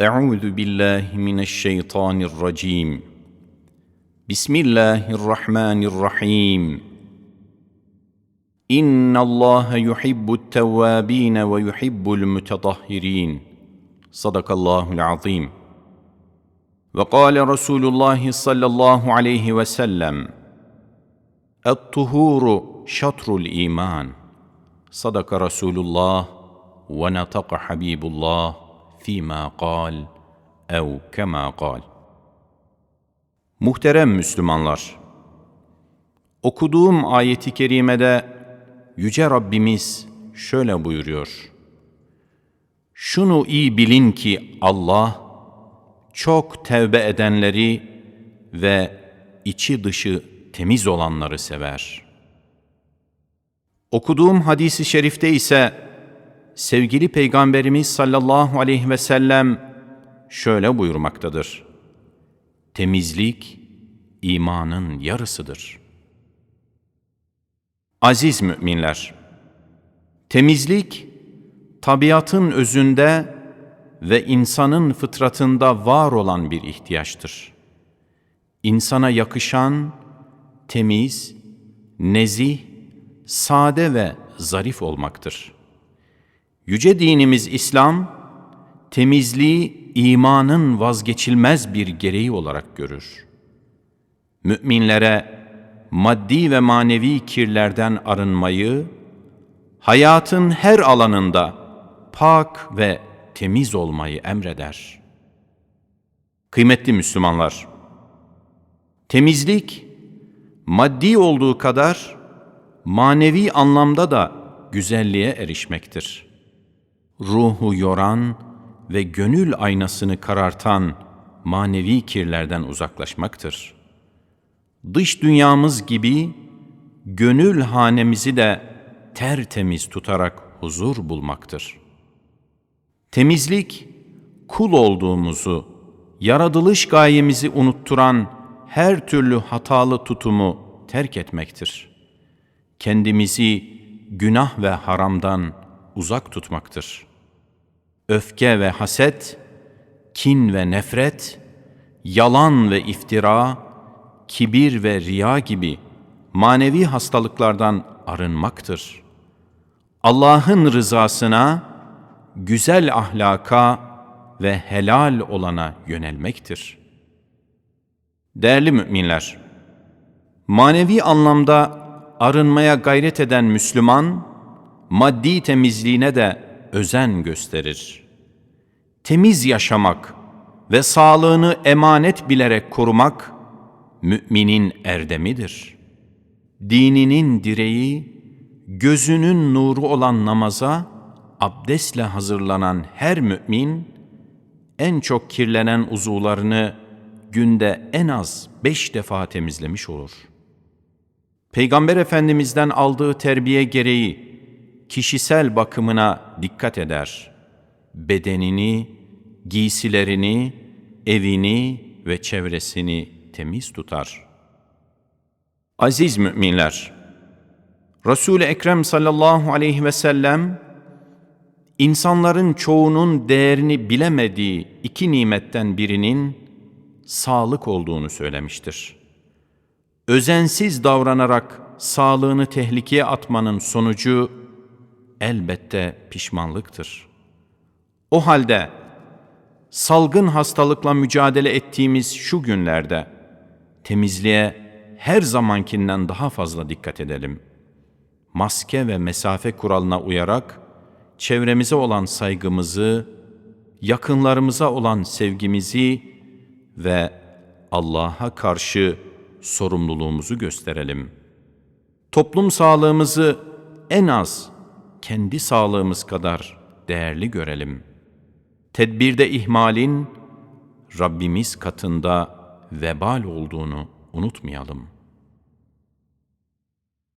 أعوذ بالله من الشيطان الرجيم. بسم الله الرحمن الرحيم. إن الله يحب التوابين ويحب المتطهرين. صدق الله العظيم. وقال رسول الله صلى الله عليه وسلم الطهور شطر الإيمان. صدق رسول الله ونطق حبيب الله. فيما قال أو كما قال Muhterem Müslümanlar, okuduğum ayeti kerimede Yüce Rabbimiz şöyle buyuruyor. Şunu iyi bilin ki Allah çok tevbe edenleri ve içi dışı temiz olanları sever. Okuduğum hadisi şerifte ise sevgili Peygamberimiz sallallahu aleyhi ve sellem şöyle buyurmaktadır. Temizlik imanın yarısıdır. Aziz müminler, temizlik tabiatın özünde ve insanın fıtratında var olan bir ihtiyaçtır. İnsana yakışan, temiz, nezih, sade ve zarif olmaktır. Yüce dinimiz İslam, temizliği imanın vazgeçilmez bir gereği olarak görür. Müminlere maddi ve manevi kirlerden arınmayı, hayatın her alanında pak ve temiz olmayı emreder. Kıymetli Müslümanlar, temizlik maddi olduğu kadar manevi anlamda da güzelliğe erişmektir. Ruhu yoran ve gönül aynasını karartan manevi kirlerden uzaklaşmaktır. Dış dünyamız gibi gönül hanemizi de tertemiz tutarak huzur bulmaktır. Temizlik, kul olduğumuzu, yaratılış gayemizi unutturan her türlü hatalı tutumu terk etmektir. Kendimizi günah ve haramdan uzak tutmaktır. Öfke ve haset, kin ve nefret, yalan ve iftira, kibir ve riya gibi manevi hastalıklardan arınmaktır. Allah'ın rızasına, güzel ahlaka ve helal olana yönelmektir. Değerli müminler, manevi anlamda arınmaya gayret eden Müslüman, maddi temizliğine de özen gösterir. Temiz yaşamak ve sağlığını emanet bilerek korumak, müminin erdemidir. Dininin direği, gözünün nuru olan namaza, abdestle hazırlanan her mümin, en çok kirlenen uzuvlarını günde en az beş defa temizlemiş olur. Peygamber Efendimiz'den aldığı terbiye gereği kişisel bakımına dikkat eder. Bedenini, giysilerini, evini ve çevresini temiz tutar. Aziz müminler, Resul-i Ekrem sallallahu aleyhi ve sellem, insanların çoğunun değerini bilemediği iki nimetten birinin sağlık olduğunu söylemiştir. Özensiz davranarak sağlığını tehlikeye atmanın sonucu elbette pişmanlıktır. O halde salgın hastalıkla mücadele ettiğimiz şu günlerde temizliğe her zamankinden daha fazla dikkat edelim. Maske ve mesafe kuralına uyarak çevremize olan saygımızı, yakınlarımıza olan sevgimizi ve Allah'a karşı sorumluluğumuzu gösterelim. Toplum sağlığımızı en az kendi sağlığımız kadar değerli görelim. Tedbirde ihmalin Rabbimiz katında vebal olduğunu unutmayalım.''